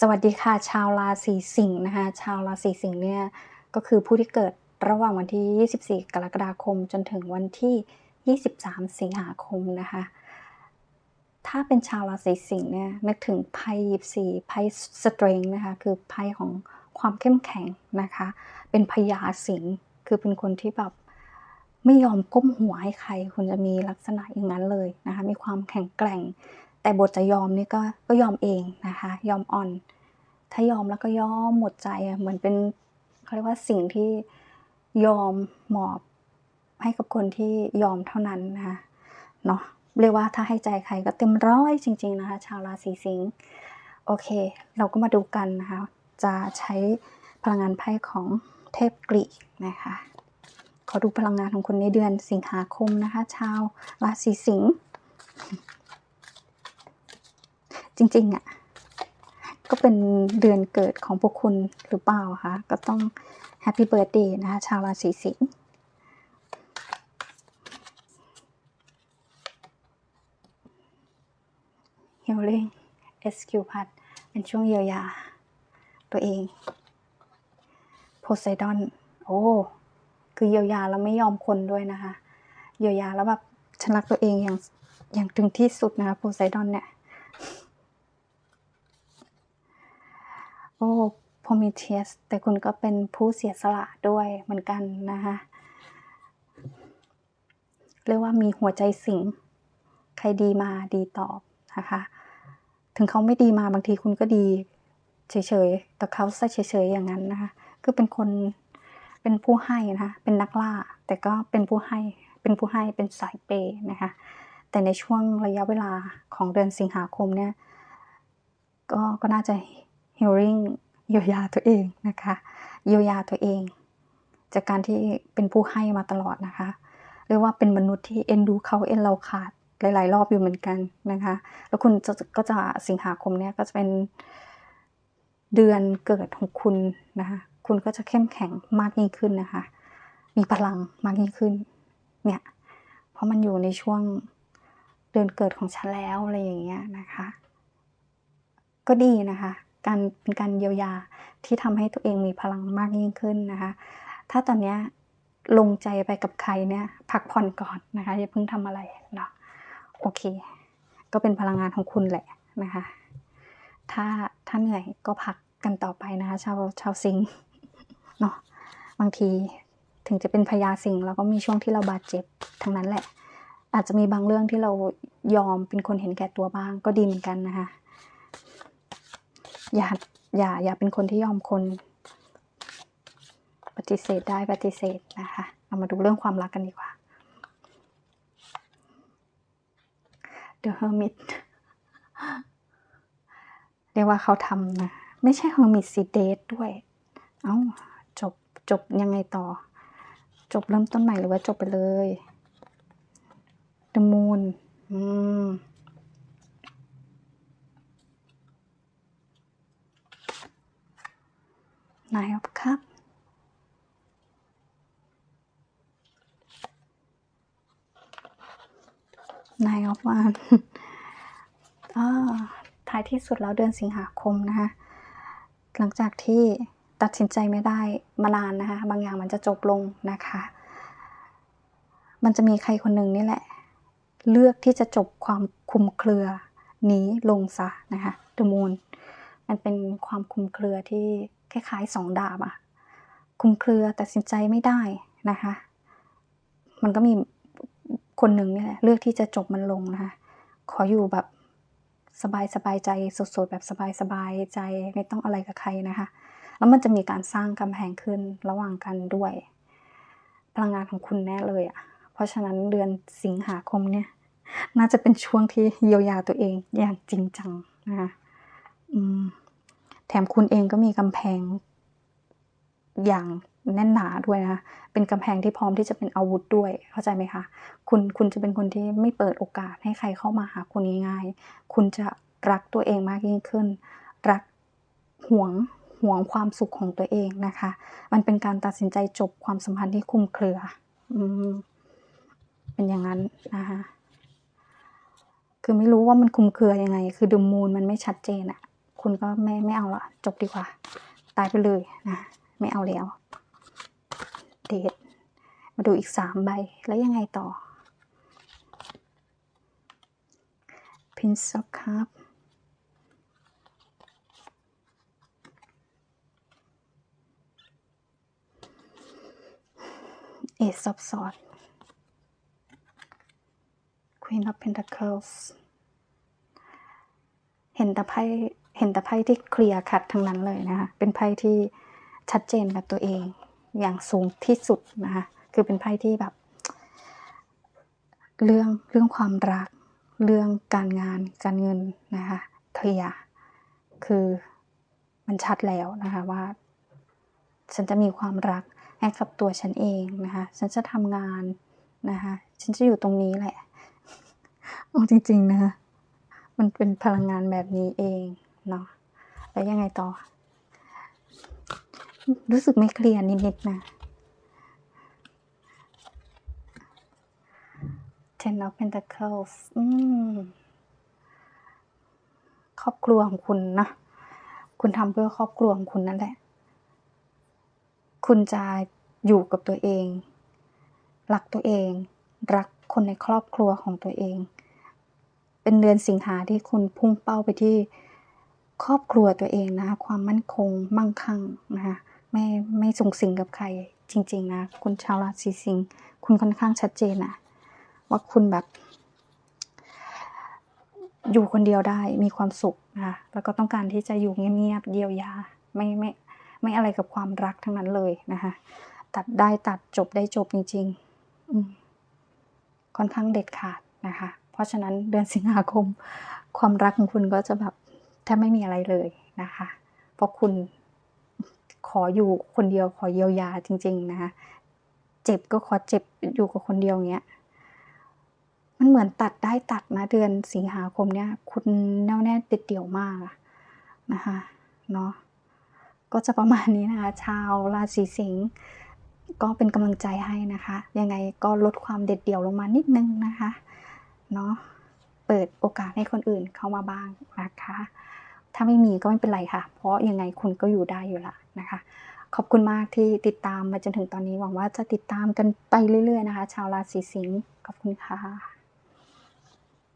สวัสดีค่ะชาวราศีสิงห์นะคะชาวราศีสิงห์เนี่ยก็คือผู้ที่เกิดระหว่างวันที่ 24 กรกฎาคมจนถึงวันที่ 23 สิงหาคมนะคะถ้าเป็นชาวราศีสิงห์เนี่ยนึกถึงไพ่ยิปซีไพ่สเตรงนะคะคือไพ่ของความเข้มแข็งนะคะเป็นพญาสิงห์คือเป็นคนที่แบบไม่ยอมก้มหัวให้ใคร คุณจะมีลักษณะอย่างนั้นเลยนะคะมีความแข็งแกร่ง แต่บทจะยอมนี่ก็ก็ยอมเองนะคะ ยอมอ่อน ถ้ายอมแล้วก็ยอมหมดใจเหมือนเป็นเขาเรียกว่าสิ่งที่ยอมหมอบให้กับคนที่ยอมเท่านั้นนะคะเนาะเรียกว่าถ้าให้ใจใครก็เต็มร้อยจริง ๆนะคะ ชาวราศีสิงห์โอเค เราก็มาดูกันนะคะ จะใช้พลังงานไพ่ของเทพกรีกนะคะขอดูพลังงานของคนในเดือนสิงหาคมนะคะ ชาวราศีสิงห์ ริง ๆอะ่ะก็เป็นเดือนเกิดของพวกคุณหรือเปล่าคะก็ต้องแฮปปี้เบิร์ดเดย์นะคะชาวราศีสิงห์ Healing SQ พัดเป็นช่วงเยียวยา ตัวเองโพไซดอนโอ้คือเยียวยาแล้วไม่ยอมคนด้วยนะคะ เยียวยาแล้วแบบฉันรักตัวเองอย่างอย่างถึงที่สุดนะคะโพไซดอนเนี่ย โอ้พอมีเทสแต่คุณก็เป็นผู้เสียสละด้วยเหมือนกันนะคะเรียกว่ามีหัวใจสิง ใครดีมาดีตอบนะคะ ถึงเขาไม่ดีมาบางทีคุณก็ดีเฉยๆ แต่เขาซะเฉยๆอย่างนั้นนะคะ คือเป็นคนเป็นผู้ให้นะคะ เป็นนักล่า แต่ก็เป็นผู้ให้ เป็นผู้ให้ เป็นสายเปย์นะคะ แต่ในช่วงระยะเวลาของเดือนสิงหาคมเนี่ย ก็ ก็น่าจะ healing เยียวยาตัวเองนะคะเยียวยาตัวเอง จากการที่เป็นผู้ให้มาตลอดนะคะเรียกว่าเป็นมนุษย์ที่เอ็นดูเขาเอ็นเราขาดหลาย ๆ รอบอยู่เหมือนกันนะคะ แล้วคุณก็จะสิงหาคมเนี่ยก็จะเป็นเดือนเกิดของคุณนะคะคุณก็จะเข้มแข็งมากยิ่งขึ้นนะคะ มีพลังมากยิ่งขึ้นเนี่ยเพราะมันอยู่ในช่วงเดือนเกิดของฉันแล้วอะไรอย่างเงี้ยนะคะ ก็ดีนะคะ การเป็นการเยียวยาที่ทำให้ตัวเองมีพลังมากยิ่งขึ้นนะคะ ถ้าตอนนี้ลงใจไปกับใครเนี่ยพักผ่อนก่อนนะคะอย่าเพิ่งทำอะไรเนาะโอเค ก็เป็นพลังงานของคุณแหละนะคะ ถ้าถ้าเหนื่อยก็พักกันต่อไปนะคะ ชาวชาวสิงเนาะบางทีถึงจะเป็นพญาสิงห์เราก็มีช่วงที่เราบาดเจ็บทั้งนั้นแหละ อาจจะมีบางเรื่องที่เรายอมเป็นคนเห็นแก่ตัวบ้างก็ดีเหมือนกันนะคะ อย่าอย่าอย่าเป็นคนที่ยอมคน ปฏิเสธได้ปฏิเสธนะคะ เรามาดูเรื่องความรักกันดีกว่า The Hermit เรียกว่าเขาทำนะ ไม่ใช่ Hermit สิเดทด้วย เอ้า จบจบยังไงต่อ จบเริ่มต้นใหม่หรือว่าจบไปเลย The Moon อืม นายอบครับนายอบวานอ่าท้ายที่สุดแล้วเดือนสิงหาคมนะคะหลังจากที่ตัดสินใจไม่ได้มานานนะคะ บางอย่างมันจะจบลงนะคะ มันจะมีใครคนหนึ่งนี่แหละ เลือกที่จะจบความคุมเครือนี้ลงซะนะคะ The Moon มันเป็นความคุมเครือที่ คล้ายๆสองดาบอะคุมเครือตัดสินใจไม่ได้นะคะ มันก็มีคนหนึ่งนี่แหละเลือกที่จะจบมันลงนะคะ ขออยู่แบบสบายสบายใจสดๆแบบสบายสบายใจไม่ต้องอะไรกับใครนะคะ แล้วมันจะมีการสร้างกำแพงขึ้นระหว่างกันด้วย พลังงานของคุณแน่เลยอะ เพราะฉะนั้นเดือนสิงหาคมเนี่ย น่าจะเป็นช่วงที่เยียวยาตัวเองอย่างจริงจังนะคะอืม แถมคุณเองก็มีกำแพง อย่างแน่นหนาด้วยนะคะเป็นกำแพงที่พร้อมที่จะเป็นอาวุธด้วย เข้าใจไหมคะ คุณ คุณจะเป็นคนที่ไม่เปิดโอกาสให้ใครเข้ามาหาคุณง่ายๆ คุณจะรักตัวเองมากยิ่งขึ้น รักหวงหวงความสุขของตัวเองนะคะ มันเป็นการตัดสินใจจบความสัมพันธ์ที่คลุมเครือ อืม เป็นอย่างนั้นนะคะ คือไม่รู้ว่ามันคลุมเครือยังไง คือดูมูลมันไม่ชัดเจนอะ คุณก็ไม่ไม่เอาละจบดีกว่า ตายไปเลยนะไม่เอาแล้วเดทมาดูอีกสามใบแล้วยังไงต่อ Prince of Cup เอ e of Swords Queen of Pentacles เห็นแต่ไพ่ ห็นแต่ไพ่ที่เคลียร์คัดทั้งนั้นเลยนะคะ เป็นไพ่ที่ชัดเจนกับตัวเองอย่างสูงที่สุดนะคะ คือเป็นไพ่ที่แบบ เรื่องเรื่องความรัก เรื่องการงานการเงินนะคะเคลียร์คือมันชัดแล้วนะคะว่า ฉันจะมีความรักให้กับตัวฉันเองนะคะ ฉันจะทำงานนะคะ ฉันจะอยู่ตรงนี้แหละเอาจริงๆนะคะมันเป็นพลังงานแบบนี้เอง เนาะแล้วยังไงต่อ รู้สึกไม่เคลียร์นิดๆนะ Ten of Pentacles อืมครอบครัวของคุณนะ คุณทำเพื่อครอบครัวของคุณนั่นแหละ คุณจะอยู่กับตัวเอง รักตัวเอง รักคนในครอบครัวของตัวเอง เป็นเดือนสิงหาที่คุณพุ่งเป้าไปที่ ครอบครัวตัวเองนะ ความมั่นคงมั่งคั่งนะคะไม่ไม่ส่งสิงกับใครจริง ๆ นะ คุณชาวราศีสิงห์คุณค่อนข้างชัดเจนนะว่าคุณแบบ อยู่คนเดียวได้มีความสุขนะคะแล้วก็ต้องการที่จะอยู่เงียบๆเยียวยาไม่ไม่ไม่อะไรกับความรักทั้งนั้นเลยนะคะตัดได้ตัดจบได้จบจริงๆค่อนข้างเด็ดขาดนะคะ เพราะฉะนั้นเดือนสิงหาคม ความรักของคุณก็จะแบบ แทบไม่มีอะไรเลยนะคะ เพราะคุณขออยู่คนเดียวขอเยียวยาจริง ๆ นะคะ เจ็บก็ขอเจ็บอยู่กับคนเดียวเงี้ย มันเหมือนตัดได้ตัดนะเดือนสิงหาคมเนี่ย คุณแน่วแน่เด็ดเดี่ยวมากนะคะเนาะก็จะประมาณนี้นะคะ ชาวราศีสิงห์ก็เป็นกำลังใจให้นะคะ ยังไงก็ลดความเด็ดเดี่ยวลงมานิดนึงนะคะเนาะเปิดโอกาสให้คนอื่นเข้ามาบ้างนะคะ ถ้าไม่มีก็ไม่เป็นไรค่ะ เพราะยังไงคุณก็อยู่ได้อยู่ละนะคะ ขอบคุณมากที่ติดตามมาจนถึงตอนนี้หวังว่าจะติดตามกันไปเรื่อยๆนะคะ ชาวราศีสิงห์ขอบคุณค่ะ